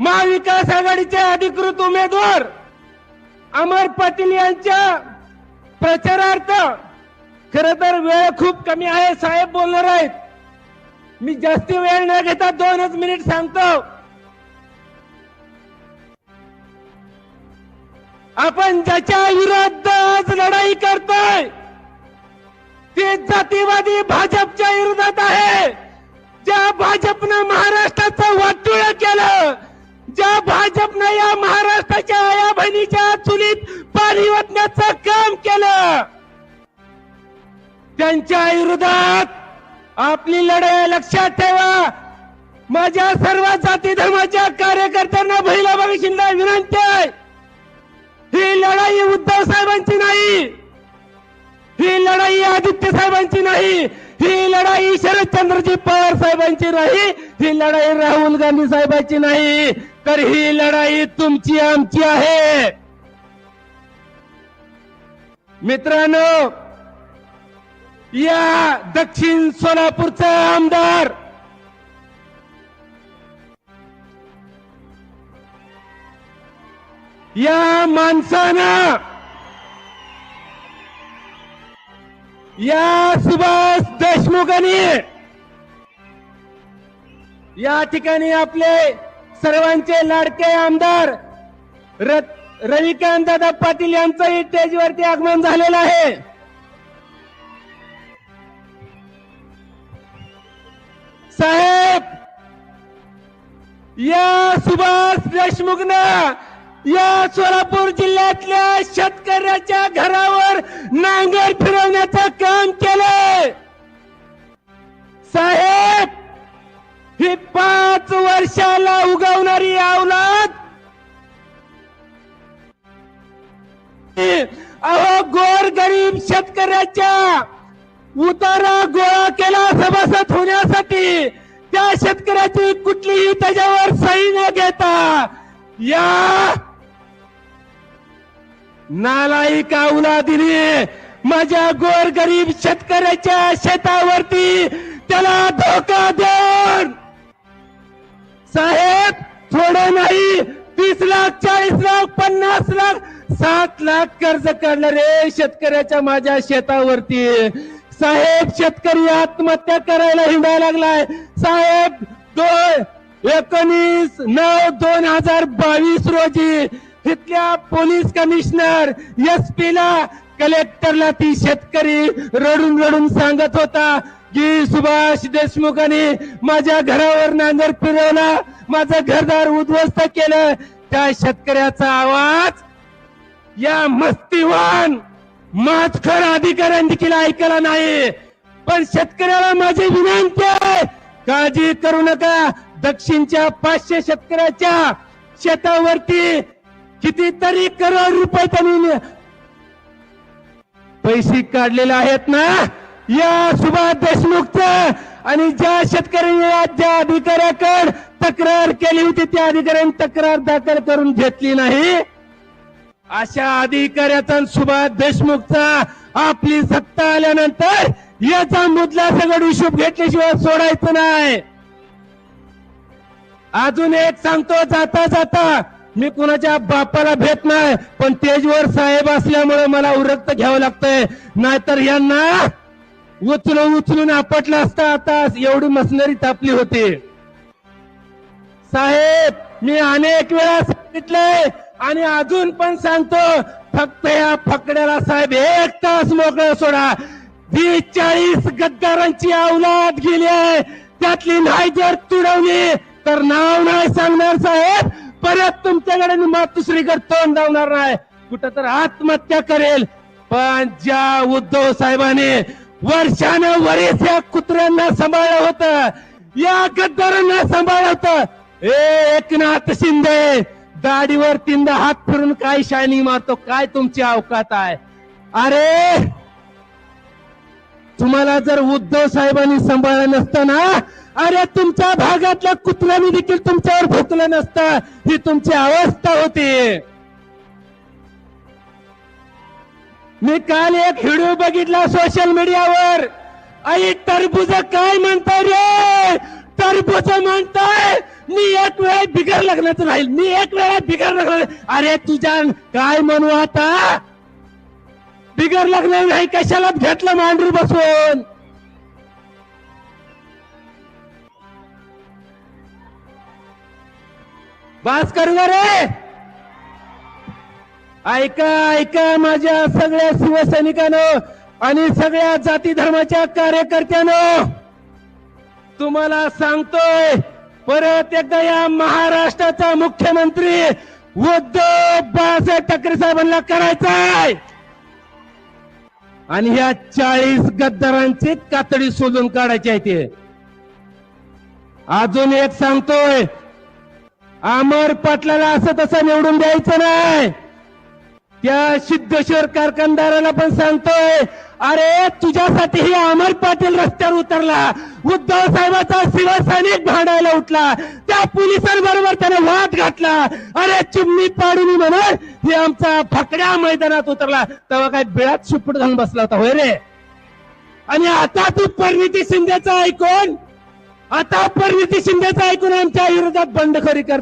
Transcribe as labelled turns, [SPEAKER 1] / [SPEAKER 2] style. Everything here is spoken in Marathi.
[SPEAKER 1] महाविकास आघाडीचे अधिकृत उमेदवार अमर पाटील यांच्या प्रचारार्थ खर तर वेळ खूप कमी आहे. साहेब बोलणार आहेत. मी जास्ती वेळ न घेता दोनच मिनिट सांगतो. आपण ज्याच्या विरुद्ध आज लढाई करतोय ते जातीवादी भाजपच्या विरोधात आहे. ज्या भाजपनं महाराष्ट्राचं वाटुळ केलं ज्या भाजपनं या महाराष्ट्राच्या आया बहिणीच्या चुलीत पाणी ओतण्याचं काम केलं त्यांच्या विरोधात आपली लढाई लक्षात ठेवा. माझ्या सर्व जाती धर्माच्या कार्यकर्त्यांना महिला भविष्यांना विनंती आहे. ही लढाई उद्धव साहेबांची नाही. ही लढाई आदित्य साहेबांची नाही. ही लढाई शरदचंद्रजी पवार साहेबांची नाही. ही लढाई राहुल गांधी साहेबांची नाही तर ही लढाई तुमची आमची आहे. मित्रांनो या दक्षिण सोलापूरचा आमदार या माणसानं या सुभाष देशमुखांनी या ठिकाणी आपले सर्वांचे लाडके आमदार रविकांत दादा पाटील यांचंही स्टेजवरती आगमन झालेलं आहे. साहेब या सुभाष देशमुखनं या सोलापूर जिल्ह्यातल्या शेतकऱ्याच्या घरावर नांगर फिरवण्याचं काम केलंय. साहेब उगवणारी औलाद अहो गोर गरीब शेतकऱ्याच्या उतारा गोळा केला सभासद होण्यासाठी. त्या शेतकऱ्याची कुठलीही त्याच्यावर सही न घेता या नालायक औलादीने माझ्या गोर गरीब शेतकऱ्याच्या शेतावरती त्याला धोका देऊन साहेब थोडं नाही तीस लाख चाळीस लाख पन्नास लाख सात लाख कर्ज काढणारे शेतकऱ्याच्या माझ्या शेतावरती. साहेब शेतकरी आत्महत्या करायला हिंडायला लागलाय. साहेब दोन एकोणीस नऊ दोन हजार बावीस रोजी तिथल्या पोलीस कमिशनर एस पी ला कलेक्टरला ती शेतकरी रडून रडून सांगत होता की सुभाष देशमुखांनी माझ्या घरावर नांगर फिरवला. माझं घरदार उद्ध्वस्त केलं. त्या शेतकऱ्याचा आवाज या मस्तीवान माझखर अधिकाऱ्यांनी देखील ऐकला नाही. पण शेतकऱ्याला माझी विनंती आहे काळजी करू नका. दक्षिणच्या पाचशे शेतकऱ्याच्या शेतावरती कितीतरी करोड रुपये त्यांनी पैसे काढलेले आहेत ना? या सुभाष देशमुखच आणि ज्या शेतकऱ्यांनी ज्या अधिकाऱ्याकडे तक्रार केली होती त्या अधिकाऱ्यांनी तक्रार दाखल करून घेतली नाही. अशा अधिकाऱ्याचा सुभाष देशमुखचा आपली सत्ता आल्यानंतर याचा मुदला सगळं हिशोब घेतल्याशिवाय सोडायचं नाही. अजून एक सांगतो जाता जाता मी कुणाच्या बापाला भेट नाही पण तेजवर साहेब असल्यामुळे मला उरक्त घ्यावं लागतंय. नाहीतर यांना उचलून उचलून आपटलं असतं. आता एवढी मशनरी तापली होती. साहेब मी अनेक वेळा सांगितलंय आणि अजून पण सांगतो फक्त या फकड्याला साहेब एक तास मोकळं सोडा. वीस चाळीस गद्दारांची अवलाद गेली आहे. त्यातली नाही जर तुडवली तर नाव नाही सांगणार साहेब. परत तुमच्याकडे मी मातुश्रीकडे तोंड धावणार नाही. कुठं तर आत्महत्या करेल. पण ज्या उद्धव साहेबाने वर्षानं वरीस या कुत्र्यांना सांभाळलं होतं या गद्दारांना सांभाळलं होतं ए एकनाथ शिंदे दाढीवर तीनदा हात फिरून काय शायनिंग मारतो? काय तुमची अवकात आहे? अरे तुम्हाला जर उद्धव साहेबांनी सांभाळलं नसतं ना अरे तुमच्या भागातल्या कुत्र्याने देखील तुमच्यावर भुकलं नसतं. ही तुमची अवस्था होती. मी काल एक व्हिडिओ बघितला सोशल मीडियावर. आई टरबुज काय म्हणताय रे? टरबूज म्हणताय? मी एक वेळा बिगर लग्नाचं राहील. मी एक वेळा बिगर लग्न अरे तुझ्या काय म्हणू आता? बिगर लग्न नाही कशाला घेतलं मांडरू बसून? बास करू रे! ऐका ऐका माझ्या सगळ्या शिवसैनिकानं आणि सगळ्या जाती धर्माच्या कार्यकर्त्यानं. तुम्हाला सांगतोय परत एकदा या महाराष्ट्राचा मुख्यमंत्री उद्धव बाळासाहेब ठाकरे साहेबांना करायचाय आणि ह्या चाळीस गद्दारांची कातडी शोधून काढायची आहे ते. अजून एक सांगतोय अमर पाटलाला असं तसं निवडून द्यायचं नाही. त्या सिद्धेश्वर कारखानदाराला पण सांगतोय अरे तुझ्यासाठी ही अमर पाटील रस्त्यावर उतरला. उद्धव साहेबाचा शिवसैनिक भांडायला उठला. त्या पोलिसांबरोबर त्याने वाद घातला. अरे चिमणी पाडून म्हणून हे आमचा फकड्या मैदानात उतरला. तेव्हा काय बिळात सुपट घालून बसला होता होय रे? आणि आता तू परिणिती शिंदेचा ऐकून आता परिणिती शिंदेचा ऐकून आमच्या विरोधात बंडखोरी कर